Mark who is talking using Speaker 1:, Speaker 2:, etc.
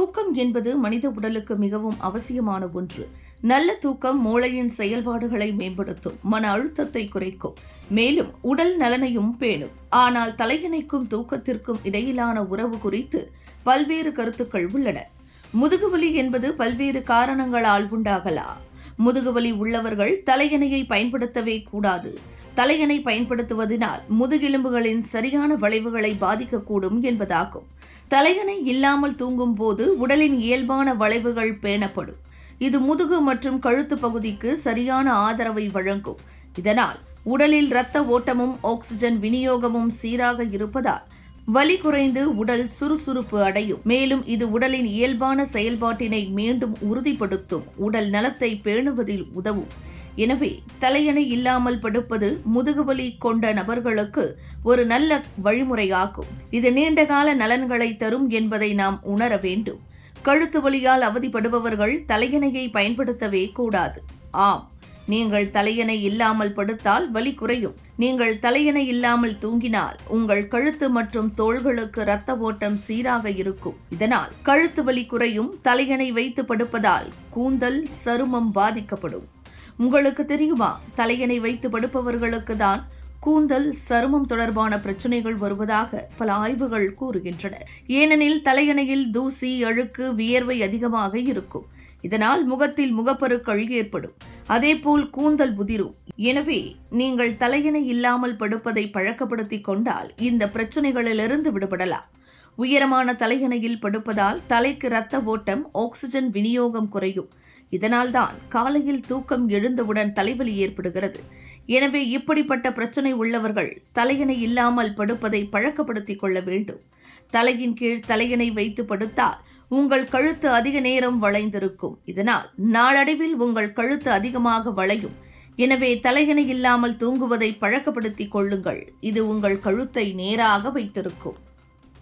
Speaker 1: தூக்கம் என்பது மனித உடலுக்கு மிகவும் அவசியமான ஒன்று. நல்ல தூக்கம் மூளையின் செயல்பாடுகளை மேம்படுத்தும் மன அழுத்தத்தை குறைக்கும். மேலும் உடல் நலனையும் பேணும். ஆனால் தலையணைக்கும் தூக்கத்திற்கும் இடையிலான உறவு குறித்து பல்வேறு கருத்துக்கள் உள்ளன. முதுகுவலி என்பது பல்வேறு காரணங்களால் உண்டாகலாம். முதுகுவலி உள்ளவர்கள் தலையணையை பயன்படுத்தவே கூடாது. தலையணை பயன்படுத்துவதனால் முதுகெலும்புகளின் சரியான வளைவுகளை பாதிக்கக்கூடும் என்பதாகும். தலையணை இல்லாமல் தூங்கும் போது உடலின் இயல்பான வளைவுகள் பேணப்படும். இது முதுகு மற்றும் கழுத்து பகுதிக்கு சரியான ஆதரவை வழங்கும். இதனால் உடலில் இரத்த ஓட்டமும் ஆக்சிஜன் விநியோகமும் சீராக இருப்பதால் வலி குறைந்து உடல் சுறுசுறுப்பு அடையும். மேலும் இது உடலின் இயல்பான செயல்பாட்டினை மீண்டும் உறுதிப்படுத்தும். உடல் நலத்தை பேணுவதில் உதவும். எனவே தலையணை இல்லாமல் படுப்பது முதுகுவலி கொண்ட நபர்களுக்கு ஒரு நல்ல வழிமுறையாகும். இது நீண்டகால நலன்களை தரும் என்பதை நாம் உணர வேண்டும். கழுத்து வலியால் அவதிப்படுபவர்கள் தலையணையை பயன்படுத்தவே கூடாது. ஆம். நீங்கள் தலையணை இல்லாமல் படுத்தால் வலி குறையும். நீங்கள் தலையணை இல்லாமல் தூங்கினால் உங்கள் கழுத்து மற்றும் தோள்களுக்கு இரத்த ஓட்டம் சீராக இருக்கும். இதனால் கழுத்து வலி குறையும். தலையணை வைத்து படுப்பதால் கூந்தல் சருமம் பாதிக்கப்படும். உங்களுக்கு தெரியுமா? தலையணை வைத்து படுப்பவர்களுக்கு தான் கூந்தல் சருமம் தொடர்பான பிரச்சனைகள் வருவதாக பல ஆய்வுகள் கூறுகின்றன. ஏனெனில் தலையணையில் தூசி அழுக்கு வியர்வை அதிகமாக இருக்கும். இதனால் முகத்தில் முகப்பருக்கள் ஏற்படும். அதேபோல் கூந்தல் உதிரும் எனவே நீங்கள் தலையணை இல்லாமல் படுப்பதை பழக்கப்படுத்திக் கொண்டால் இந்த பிரச்சனைகளிலிருந்து விடுபடலாம். உயரமான தலையணையில் படுப்பதால் தலைக்கு இரத்த ஓட்டம் ஆக்சிஜன் விநியோகம் குறையும். இதனால்தான் காலையில் தூக்கம் எழுந்தவுடன் தலைவலி ஏற்படுகிறது. எனவே இப்படிப்பட்ட பிரச்சனை உள்ளவர்கள் தலையணை இல்லாமல் படுப்பதை பழக்கப்படுத்திக் கொள்ள வேண்டும். தலையின் கீழ் தலையணை வைத்து படுத்தால் உங்கள் கழுத்து அதிக நேரம் வளைந்திருக்கும். இதனால் நாளடைவில் உங்கள் கழுத்து அதிகமாக வளையும். எனவே தலையணை இல்லாமல் தூங்குவதை பழக்கப்படுத்திக் கொள்ளுங்கள். இது உங்கள் கழுத்தை நேராக வைத்திருக்கும்.